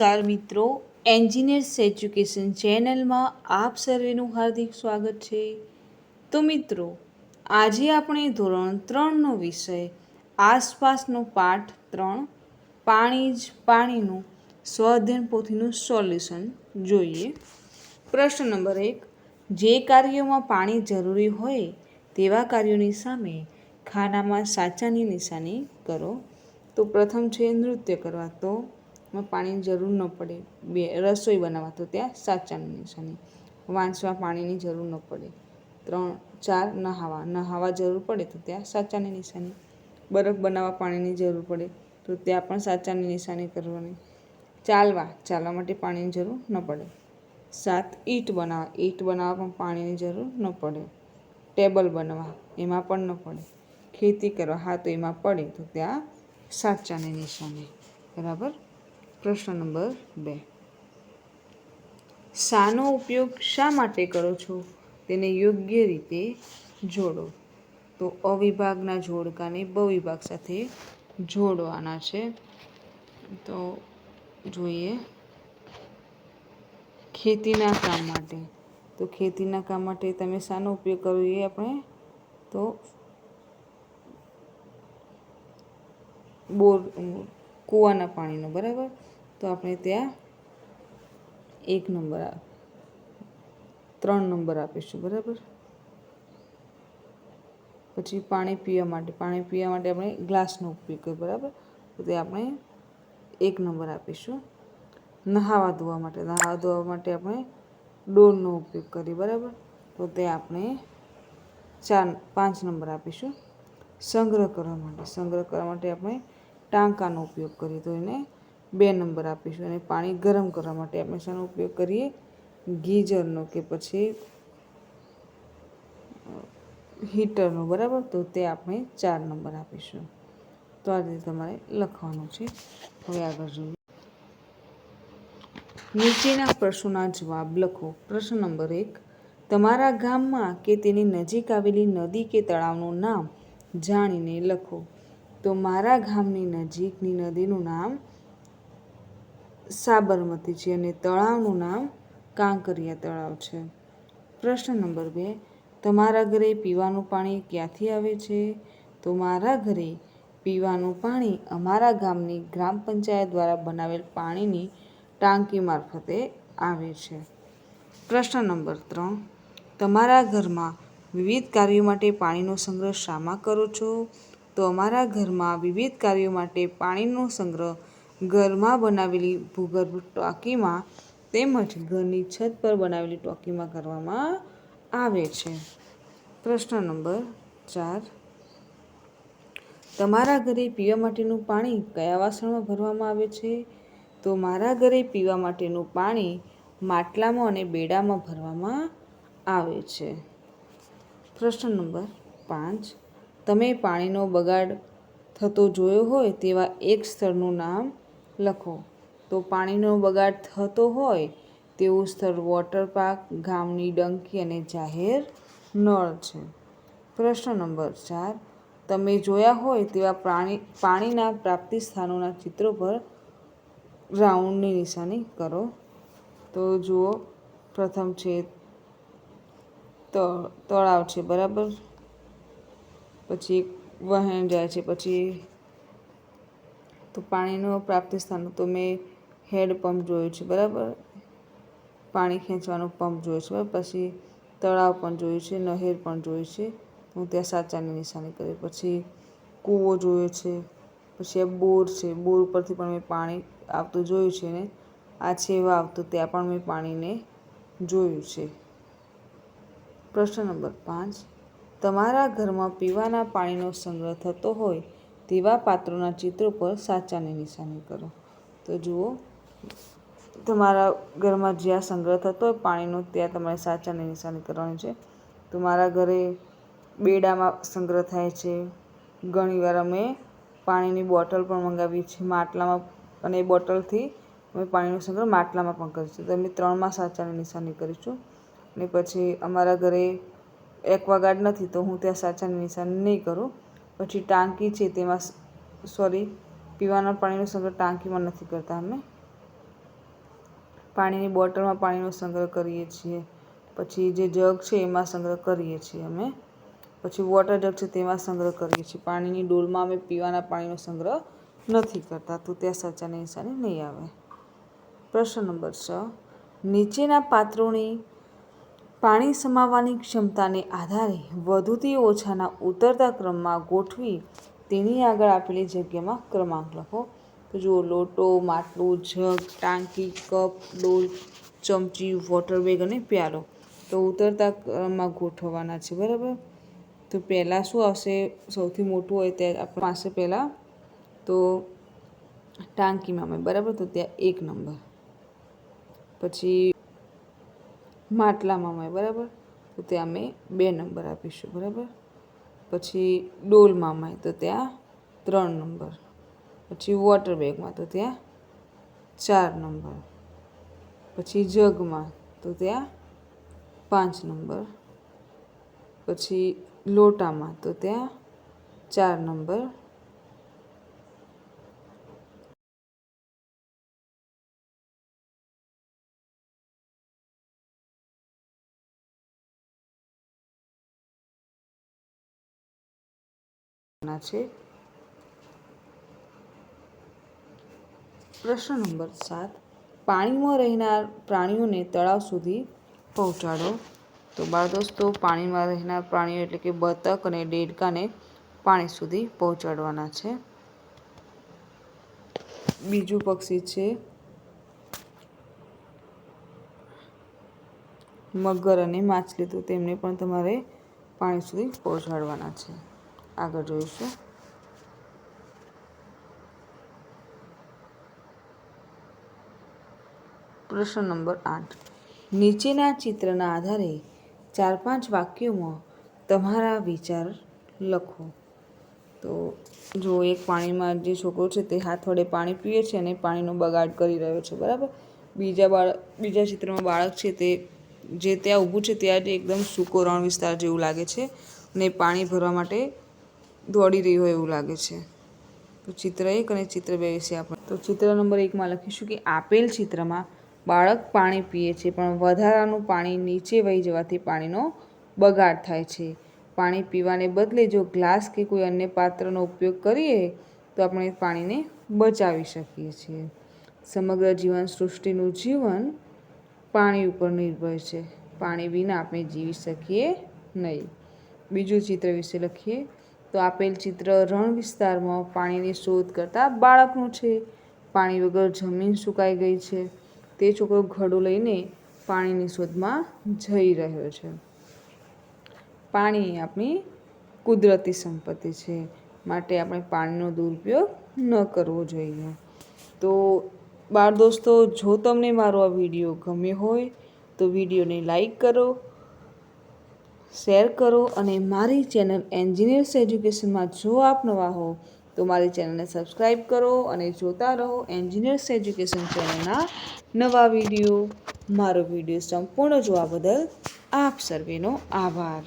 નમસ્કાર મિત્રો, engineers education ચેનલમાં આપ સર્વેનું હાર્દિક સ્વાગત છે. તો મિત્રો, આજે આપણે ધોરણ ત્રણનો વિષય, આસપાસનો પાઠ ત્રણ, પાણી જ પાણીનું સ્વાધ્યન પોથીનું સોલ્યુશન જોઈએ. પ્રશ્ન નંબર એક, જે કાર્યોમાં પાણી જરૂરી હોય તેવા કાર્યોની સામે ખાનામાં સાચાની નિશાની કરો. તો પ્રથમ છે નૃત્ય કરવા. તો માં પાણીની જરૂર ન પડે. બે, રસોઈ બનાવવા તો ત્યાં સાચાની નિશાની. વાંચવા પાણીની જરૂર ન પડે. ત્રણ, ચાર, નહાવા. નહાવા જરૂર પડે તો ત્યાં સાચાની નિશાની. બરફ બનાવવા પાણીની જરૂર પડે તો ત્યાં પણ સાચાની નિશાની કરવાની. ચાલવા ચાલવા માટે પાણીની જરૂર ન પડે. સાત, ઈંટ બનાવવા. ઈંટ બનાવવા પણ પાણીની જરૂર ન પડે. ટેબલ બનાવવા. એમાં પણ ન પડે. ખેતી કરવા. હા, તો એમાં પડે તો ત્યાં સાચાની નિશાની. બરાબર? પ્રશ્ન નંબર બે. શાનો ઉપયોગ શા માટે કરો છો? તેને યોગ્ય રીતે જોડો. તો અવિભાગના જોડકાને બવિભાગ સાથે જોડવાના છે. તો જોઈએ. ખેતીના કામ માટે. તો ખેતીના કામ માટે તમે શાનો ઉપયોગ કરો એ આપણે તો બોર કૂવાના પાણીનો, બરાબર? તો આપણે ત્યાં એક નંબર ત્રણ નંબર આપીશું, બરાબર? પછી પાણી પીવા માટે, પાણી પીવા માટે આપણે ગ્લાસનો ઉપયોગ કરીએ, બરાબર? તો તે આપણે એક નંબર આપીશું. નહાવા ધોવા માટે, નહાવા ધોવા માટે આપણે ડોલનો ઉપયોગ કરીએ, બરાબર? તો તે આપણે ચાર, પાંચ નંબર આપીશું. સંગ્રહ કરવા માટે, સંગ્રહ કરવા માટે આપણે ટાંકાનો ઉપયોગ કરીએ તો એને બે નંબર આપીશું. અને પાણી ગરમ કરવા માટે આપણે શાનો ઉપયોગ કરીએ? ગીઝરનો કે પછી હીટરનો, બરાબર? તો તે આપણે ચાર નંબર આપીશું. તો આ રીતે તમારે લખવાનું છે. હવે આગળ જોઈએ. નીચેના પ્રશ્નોના જવાબ લખો. પ્રશ્ન નંબર એક. તમારા ગામમાં કે તેની નજીક આવેલી નદી કે તળાવનું નામ જાણીને લખો. તો મારા ગામની નજીકની નદીનું નામ સાબરમતી છે અને તળાવનું નામ કાંકરિયા તળાવ છે. પ્રશ્ન નંબર બે, તમારા ઘરે પીવાનું પાણી ક્યાંથી આવે છે? તો મારા ઘરે પીવાનું પાણી અમારા ગામની ગ્રામ પંચાયત દ્વારા બનાવેલ પાણીની ટાંકી મારફતે આવે છે. પ્રશ્ન નંબર ત્રણ, તમારા ઘરમાં વિવિધ કાર્યો માટે પાણીનો સંગ્રહ શામાં કરો છો? તો અમારા ઘરમાં વિવિધ કાર્યો માટે પાણીનો સંગ્રહ ઘરમાં બનાવેલી ભૂગર્ભ ટાંકીમાં તેમજ ઘરની છત પર બનાવેલી ટાંકીમાં કરવામાં આવે છે. પ્રશ્ન નંબર ચાર. તમારા ઘરે પીવા માટેનું પાણી કયા વાસણમાં ભરવામાં આવે છે? તો મારા ઘરે પીવા માટેનું પાણી માટલામાં અને બેડામાં ભરવામાં આવે છે. પ્રશ્ન નંબર પાંચ. તમે પાણીનો બગાડ થતો જોયો હોય તેવા એક સ્થળનું નામ લખો. તો પાણીનો બગાડ થતો હોય તેવું સ્થળ વોટર પાર્ક, ગામની ડંકી અને જાહેર નળ છે. પ્રશ્ન નંબર ચાર. તમે જોયા હોય તેવા પ્રાણી, પાણીના પ્રાપ્તિ સ્થાનોના ચિત્રો પર રાઉન્ડની નિશાની કરો. તો જુઓ, પ્રથમ છે તળાવ છે, બરાબર? પછી વહેણ જાય છે, પછી તો પાણીનો પ્રાપ્તિ સ્થાન તો મેં હેડ પંપ જોયું છે, બરાબર? પાણી ખેંચવાનો પંપ જોયો છે, બરાબર? પછી તળાવ પણ જોયું છે, નહેર પણ જોયું છે, હું ત્યાં સાચાની નિશાની કરી, પછી કૂવો જોયો છે, પછી આ બોર છે, બોર ઉપરથી પણ મેં પાણી આવતું જોયું છે ને, આ છેવા આવતું ત્યાં પણ મેં પાણીને જોયું છે. પ્રશ્ન નંબર પાંચ તમારા ઘરમાં પીવાના પાણીનો સંગ્રહ થતો હોય, તેવા પાત્રોના ચિત્રો પર સાચાની નિશાની કરો. તો જુઓ, તમારા ઘરમાં જ્યાં સંગ્રહ થતો હોય પાણીનો, ત્યાં તમારે સાચાની નિશાની કરવાની છે. તો મારા ઘરે બેડામાં સંગ્રહ થાય છે. ઘણીવાર અમે પાણીની બોટલ પણ મંગાવી છે માટલામાં, અને એ બોટલથી અમે પાણીનો સંગ્રહ માટલામાં પણ કરીશું તો અમે ત્રણમાં સાચાની નિશાની કરીશું. અને પછી અમારા ઘરે એક્વાગાર્ડ નથી તો હું ત્યાં સાચાની નિશાન નહીં કરું. પછી ટાંકી છે તેમાં સોરી, પીવાના પાણીનો સંગ્રહ ટાંકીમાં નથી કરતા અમે. પાણીની બોટલમાં પાણીનો સંગ્રહ કરીએ છીએ. પછી જે જગ છે એમાં સંગ્રહ કરીએ છીએ અમે. પછી વોટર જગ છે તેમાં સંગ્રહ કરીએ છીએ. પાણીની ડોલમાં અમે પીવાના પાણીનો સંગ્રહ નથી કરતા તો ત્યાં સાચા નિશાની નહીં આવે. પ્રશ્ન નંબર છ. નીચેના પાત્રોની પાણી સમાવવાની ક્ષમતાને આધારે વધુથી ઓછાના ઉતરતા ક્રમમાં ગોઠવી તેની આગળ આપેલી જગ્યામાં ક્રમાંક લખો. તો જુઓ, લોટો, માટલું, જગ, ટાંકી, કપ, ડોલ, ચમચી, વોટર બેગ અને પ્યાલો. તો ઉતરતા ક્રમમાં ગોઠવવાના છે, બરાબર? તો પહેલાં શું આવશે? સૌથી મોટું હોય ત્યાં આપણી પાસે પહેલાં તો ટાંકીમાં બરાબર? તો ત્યાં એક નંબર. પછી માટલામાં અમે બરાબર? તો ત્યાં અમે બે નંબર આપીશું, બરાબર? પછી ડોલમાં અમે તો ત્યાં ત્રણ નંબર. પછી વોટર બેગમાં તો ત્યાં ચાર નંબર. પછી જગમાં, તો ત્યાં પાંચ નંબર. પછી લોટામાં, તો ત્યાં ચાર નંબર. છે. પ્રશ્ન નંબર સાત. પાણીમાં રહેનાર પ્રાણીઓને તળાવ સુધી પહોંચાડો. તો બાળ દોસ્તો, પાણીમાં રહેનાર પ્રાણીઓ એટલે કે બતક અને ડેડકાને પાણી સુધી પહોંચાડવાના છે. બીજું પક્ષી છે મગર અને માછલી. તો તેમને પણ તમારે પાણી સુધી પહોંચાડવાના છે. આગળ જોઈશું. પ્રશ્ન નંબર આઠ. નીચેના ચિત્રના આધારે ચાર પાંચ વાક્યોમાં તમારા વિચાર લખો. તો જો એક પાણીમાં જે છોકરો છે તે હાથ વડે પાણી પીએ છે અને પાણીનો બગાડ કરી રહ્યો છે, બરાબર? બીજા બાળક બીજા ચિત્રમાં બાળક છે તે, જે ત્યાં ઊભું છે ત્યાં જ એકદમ સૂકો રણ વિસ્તાર જેવું લાગે છે અને પાણી ભરવા માટે દોડી રહ્યું હોય એવું લાગે છે. તો ચિત્ર એક અને ચિત્ર બે વિશે આપણે તો ચિત્ર નંબર એકમાં લખીશું કે આપેલ ચિત્રમાં બાળક પાણી પીએ છે, પણ વધારાનું પાણી નીચે વહી જવાથી પાણીનો બગાડ થાય છે. પાણી પીવાને બદલે જો ગ્લાસ કે કોઈ અન્ય પાત્રનો ઉપયોગ કરીએ, તો આપણે પાણીને બચાવી શકીએ છીએ. સમગ્ર જીવન સૃષ્ટિનું જીવન પાણી ઉપર નિર્ભર છે. પાણી વિના આપણે જીવી શકીએ નહીં. બીજું ચિત્ર વિશે લખીએ. તો આપેલ ચિત્ર રણ વિસ્તારમાં પાણીની શોધ કરતા બાળકનું છે. પાણી વગર જમીન સુકાઈ ગઈ છે. તે છોકરો ઘડો લઈને પાણીની શોધમાં જઈ રહ્યો છે. પાણી આપણી કુદરતી સંપત્તિ છે. માટે આપણે પાણીનો દુરુપયોગ ન કરવો જોઈએ. તો બાળ દોસ્તો, જો તમને મારો આ વીડિયો ગમ્યો હોય તો વિડીયોને લાઈક કરો શેર કરો અને મારી ચેનલ એન્જિનિયર્સ એજ્યુકેશનમાં જો આપ નવા હો, તો મારી ચેનલને સબસ્ક્રાઈબ કરો અને જોતા રહો એન્જિનિયર્સ એજ્યુકેશન ચેનલના નવા વીડિયો. મારો વીડિયો સંપૂર્ણ જોવા બદલ આપ સર્વેનો આભાર.